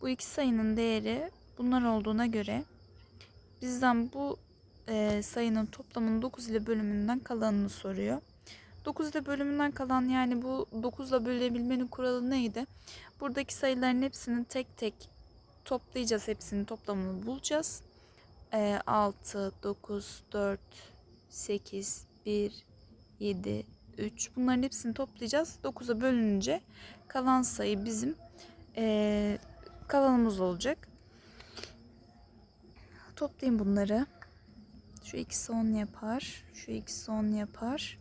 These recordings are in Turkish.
Bu iki sayının değeri bunlar olduğuna göre bizden bu e, sayının toplamının 9 ile bölümünden kalanını soruyor. 9 ile bölümünden kalan yani bu 9 ile bölebilmenin kuralı neydi? Buradaki sayıların hepsini tek tek toplayacağız. Hepsinin toplamını bulacağız. E, 6, 9, 4, 8, 1, 7, 3 bunların hepsini toplayacağız. 9'a bölününce kalan sayı bizim e, kalanımız olacak. Toplayayım bunları. Şu ikisi 10 yapar. Şu ikisi 10 yapar.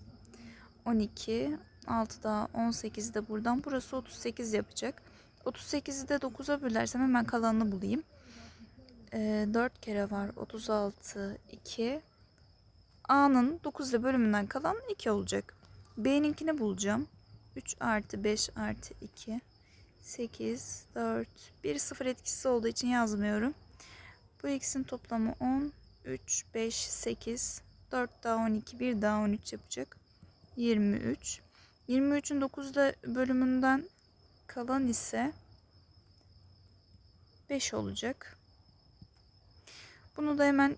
12. 6 daha 18 de buradan. Burası 38 yapacak. 38'i de 9'a bölersem hemen kalanını bulayım. Ee, 4 kere var. 36, 2. A'nın 9 ile bölümünden kalan 2 olacak. B'ninkini bulacağım. 3 artı 5 artı 2. 8, 4, 1 0 etkisi olduğu için yazmıyorum. Bu ikisinin toplamı 10, 3, 5, 8, 4 daha 12, 1 daha 13 yapacak. 23. 23'ün 9'da bölümünden kalan ise 5 olacak. Bunu da hemen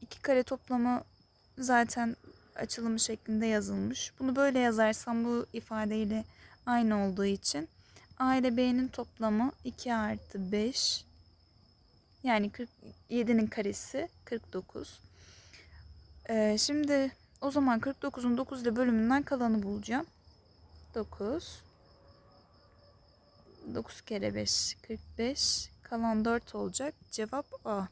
iki kare toplamı zaten açılımı şeklinde yazılmış. Bunu böyle yazarsam bu ifadeyle aynı olduğu için A ile B'nin toplamı 2 artı 5 yani 47'nin karesi 49. Ee, şimdi o zaman 49'un 9 ile bölümünden kalanı bulacağım. 9. 9 kere 5 45. Kalan 4 olacak. Cevap A.